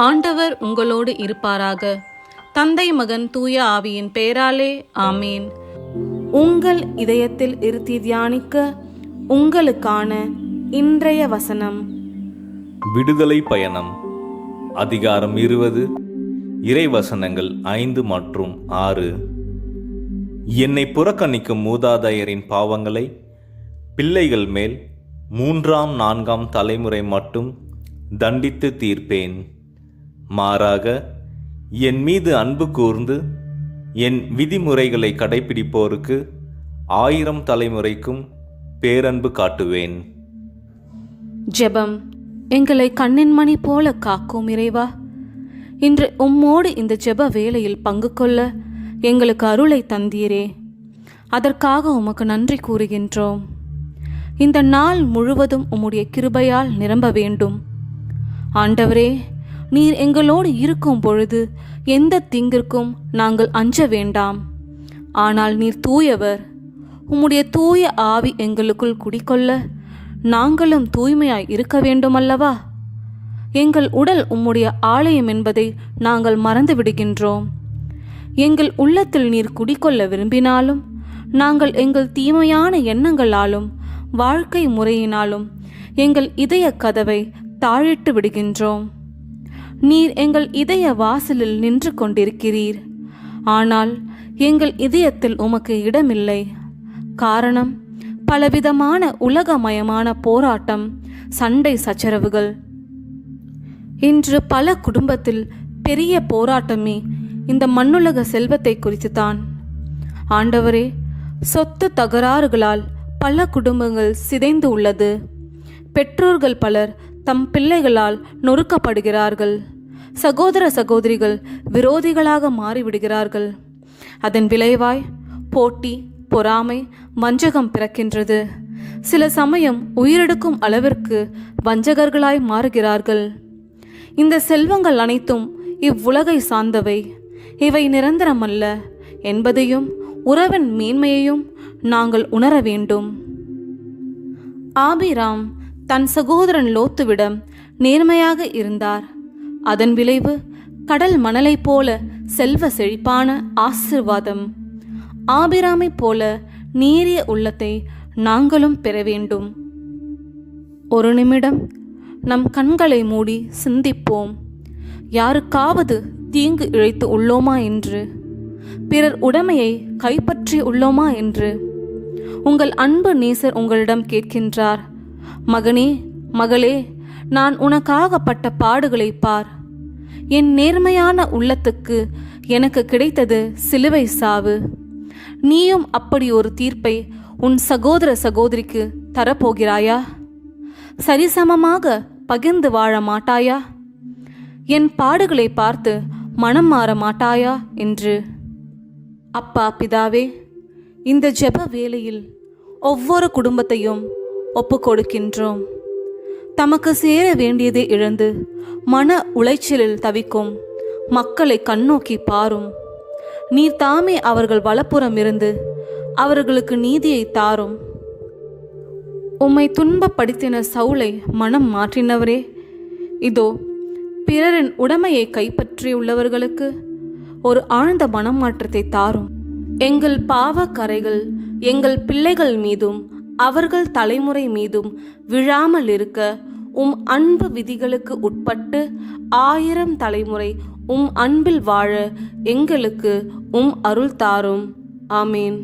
ஆண்டவர் உங்களோடு இருப்பாராக. தந்தை மகன் தூய ஆவியின் பெயராலே ஆமேன். உங்கள் இதயத்தில் இருத்தி தியானிக்க உங்களுக்கான இன்றைய வசனம். விடுதலை பயணம் அதிகாரம் இருபது இறைவசனங்கள் ஐந்து மற்றும் ஆறு. என்னை புறக்கணிக்கும் மூதாதையரின் பாவங்களை பிள்ளைகள் மேல் மூன்றாம் நான்காம் தலைமுறை மட்டும் தண்டித்து தீர்ப்பேன். மாறாக என் மீது அன்பு கூர்ந்து என் விதிமுறைகளை கடைபிடிப்போருக்கு ஆயிரம் தலைமுறைக்கும் பேரன்பு காட்டுவேன். ஜெபம் எங்களை கண்ணின் மணி போல காக்கும் இறைவா. இன்று உம்மோடு இந்த ஜெப வேளையில் பங்கு கொள்ள எங்களுக்கு அருளை தந்தீரே. அதற்காக உமக்கு நன்றி கூறுகின்றோம். இந்த நாள் முழுவதும் உம்முடைய கிருபையால் நிரம்ப வேண்டும். ஆண்டவரே நீர் எங்களோடு இருக்கும் பொழுது எந்த தீங்கிற்கும் நாங்கள் அஞ்ச வேண்டாம். ஆனால் நீர் தூயவர் உம்முடைய தூய ஆவி எங்களுக்குள் குடிக்கொள்ள நாங்களும் தூய்மையாய் இருக்க வேண்டுமல்லவா? எங்கள் உடல் உம்முடைய ஆலயம் என்பதை நாங்கள் மறந்து விடுகின்றோம். எங்கள் உள்ளத்தில் நீர் குடிக்கொள்ள விரும்பினாலும் நாங்கள் எங்கள் தீமையான எண்ணங்களாலும் வாழ்க்கை முறையினாலும் எங்கள் இதய கதவை தாழிட்டு விடுகின்றோம். நீர் எங்கள் இதய வாசலில் நின்று கொண்டிருக்கிறீர். ஆனால் எங்கள் இதயத்தில் உமக்கு இடமில்லை. காரணம் பலவிதமான உலகமயமான போராட்டம் சண்டை சச்சரவுகள். இன்று பல குடும்பத்தில் பெரிய போராட்டமே இந்த மண்ணுலக செல்வத்தை குறித்துதான் ஆண்டவரே சொத்து தகராறுகளால் பல குடும்பங்கள் சிதைந்து உள்ளது. பெற்றோர்கள் பலர் தம் பிள்ளைகளால் நொறுக்கப்படுகிறார்கள். சகோதர சகோதரிகள் விரோதிகளாக மாறிவிடுகிறார்கள். அதன் விளைவாய் போட்டி பொறாமை வஞ்சகம் பிறக்கின்றது. சில சமயம் உயிரெடுக்கும் அளவிற்கு வஞ்சகர்களாய் மாறுகிறார்கள். இந்த செல்வங்கள் அனைத்தும் இவ்வுலகை சார்ந்தவை. இவை நிரந்தரமல்ல. என்பதையும் உறவின் மேன்மையையும் நாங்கள் உணர வேண்டும். ஆபிராம் தன் சகோதரன் லோத்துவிடம் நேர்மையாக இருந்தார். அதன் விளைவு கடல் மணலைப் போல செல்வ செழிப்பான ஆசிர்வாதம். ஆபிராமைப் போல நேரிய உள்ளத்தை நாங்களும் பெற வேண்டும். ஒரு நிமிடம் நம் கண்களை மூடி சிந்திப்போம். யாருக்காவது தீங்கு இழைத்து உள்ளோமா என்று. பிறர் உடைமையை கைப்பற்றி உள்ளோமா என்று. உங்கள் அன்பு நேசர் உங்களிடம் கேட்கின்றார். மகனே மகளே நான் உனக்காகப்பட்ட பாடுகளை பார். என் நேர்மையான உள்ளத்துக்கு எனக்கு கிடைத்தது சிலுவை சாவு. நீயும் அப்படி ஒரு தீர்ப்பை உன் சகோதர சகோதரிக்கு தரப்போகிறாயா? சரிசமமாக பகிர்ந்து வாழ மாட்டாயா? என் பாடுகளை பார்த்து மனம் மாற மாட்டாயா என்று. அப்பா பிதாவே இந்த ஜெப வேளையில் ஒவ்வொரு குடும்பத்தையும் ஒப்பு கொடுக்கின்றோம் தமக்கு சேர வேண்டியதை இழந்து மன உளைச்சலில் தவிக்கும் மக்களை கண்ணோக்கி பாரும். நீர் தாமே அவர்கள் வலப்புறம் இருந்து அவர்களுக்கு நீதியை தாரும். உம்மை துன்பப்படுத்தின சவுளை மனம் மாற்றினவரே இதோ பிறரின் உடமையை கைப்பற்றியுள்ளவர்களுக்கு ஒரு ஆழ்ந்த மனமாற்றத்தை தாரும். எங்கள் பாவக்கரைகள் எங்கள் பிள்ளைகள் மீதும் அவர்கள் தலைமுறை மீதும் விழாமல் இருக்க உம் அன்பு விதிகளுக்கு உட்பட்டு ஆயிரம் தலைமுறை உம் அன்பில் வாழ எங்களுக்கு உம் அருள் தாரும். ஆமீன்.